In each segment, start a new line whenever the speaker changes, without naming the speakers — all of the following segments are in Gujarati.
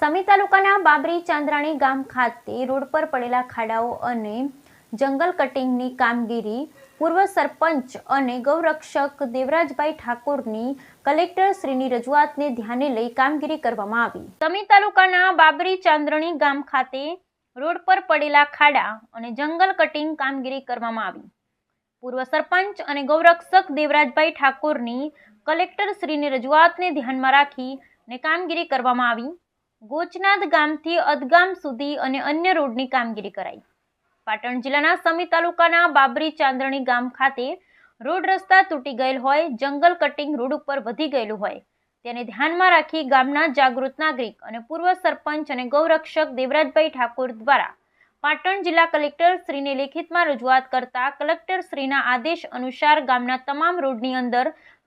સમી તાલુકાના બાબરી ચાંદ્રાણી ગામ ખાતે રોડ પર પડેલા ખાડાઓ અને જંગલ કટિંગની કામગીરી પૂર્વ સરપંચ અને ગૌરક્ષક દેવરાજભાઈ ઠાકોરની કલેક્ટરશ્રીની રજૂઆતને ધ્યાને લઈ કામગીરી કરવામાં આવી. સમી તાલુકાના બાબરી ચાંદ્રણી ગામ ખાતે રોડ પર પડેલા ખાડા અને જંગલ કટિંગ કામગીરી કરવામાં આવી. પૂર્વ સરપંચ અને ગૌરક્ષક દેવરાજભાઈ ઠાકોરની કલેક્ટરશ્રીની રજૂઆતને ધ્યાનમાં રાખી ને કામગીરી કરવામાં આવી. ગોચનાદ ગામથી અદગામ સુધી અને અન્ય રોડની કામગીરી કરાઈ. પાટણ જિલ્લાના સમી તાલુકાના બાબરી ચાંદરણી ગામ ખાતે રોડ રસ્તા તૂટી ગયેલ હોય, જંગલ કટિંગ રોડ ઉપર વધી ગયેલું હોય. તેને ધ્યાનમાં રાખી ગામના જાગૃત નાગરિક અને પૂર્વ સરપંચ અને ગૌરક્ષક દેવરાજભાઈ ઠાકોર દ્વારા પાટણ જિલ્લા કલેક્ટર શ્રીને લેખિતમાં રજૂઆત કરતા કલેક્ટર શ્રીના આદેશ અનુસાર ગામના તમામ રોડની અંદર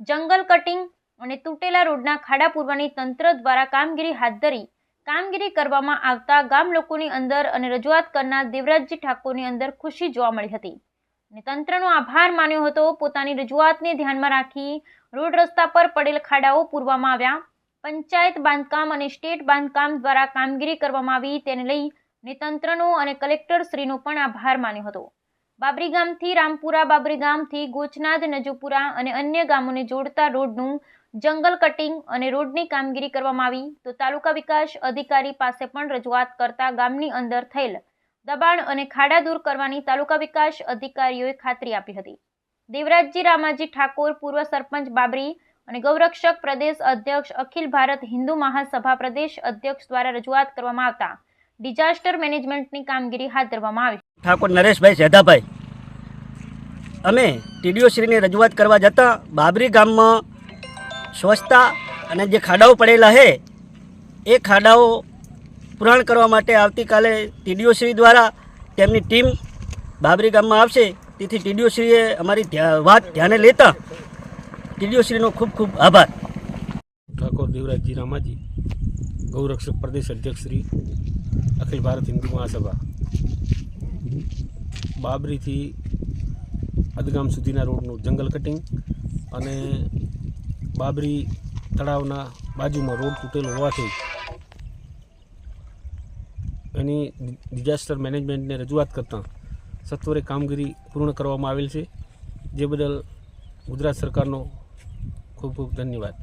જંગલ કટિંગ અને તૂટેલા રોડના ખાડા પૂરવાની તંત્ર દ્વારા કામગીરી હાથ ધરી કામગીરી કરવામાં આવતા ગામ લોકોની અંદર અને રજૂઆત કરનાર દેવરાજજી ઠાકોરની અંદર ખુશી જોવા મળી હતી. અને તંત્રનો આભાર માન્યો હતો. પોતાની રજૂઆતને ધ્યાનમાં રાખી રોડ રસ્તા પર પડેલ ખાડાઓ પૂરવામાં આવ્યા. પંચાયત બાંધકામ અને સ્ટેટ બાંધકામ દ્વારા કામગીરી કરવામાં આવી. તેને લઈ ને તંત્રનો અને કલેક્ટર શ્રીનો પણ આભાર માન્યો હતો. બાબરી ગામથી રામપુરા, બાબરી ગામથી ગોચનાદ, નજુપુરા અને અન્ય ગામોને જોડતા રોડનું જંગલ કટિંગ અને રોડની કામગીરી કરવામાં આવી તો તાલુકા વિકાસ અધિકારી પાસે પણ રજૂઆત કરતા ગામની અંદર થયેલ દબાણ અને ખાડા દૂર કરવાની તાલુકા વિકાસ અધિકારીઓએ ખાતરી આપી હતી. દેવરાજજી રામાજી ઠાકોર, પૂર્વ સરપંચ બાબરી અને ગૌરક્ષક પ્રદેશ અધ્યક્ષ અખિલ ભારત હિન્દુ મહાસભા પ્રદેશ અધ્યક્ષ દ્વારા રજૂઆત કરવામાં આવતા ડિઝાસ્ટર મેનેજમેન્ટની કામગીરી હાથ ધરવામાં આવી.
ઠાકોર નરેશભાઈ સેધાભાઈ, અમે ટીડીઓશ્રીને રજૂઆત કરવા જતાં બાબરી ગામમાં સ્વચ્છતા અને જે ખાડાઓ પડેલા છે એ ખાડાઓ પુરાણ કરવા માટે આવતીકાલે ટીડીઓશ્રી દ્વારા તેમની ટીમ બાબરી ગામમાં આવશે. તેથી ટીડીઓશ્રીએ અમારી વાત ધ્યાને લેતા ટીડીઓશ્રીનો ખૂબ ખૂબ આભાર.
ઠાકોર દેવરાજજી રામાજી, ગૌરક્ષક પ્રદેશ અધ્યક્ષ શ્રી, અખિલ ભારત હિન્દુ મહાસભા. બાબરીથી અદગામ સુધીના રોડનું જંગલ કટિંગ અને બાબરી તળાવના બાજુમાં રોડ તૂટેલો હોવાથી એની ડિઝાસ્ટર મેનેજમેન્ટને રજૂઆત કરતાં સત્વરે કામગીરી પૂર્ણ કરવામાં આવેલ છે. જે બદલ ગુજરાત સરકારનો ખૂબ ખૂબ ધન્યવાદ.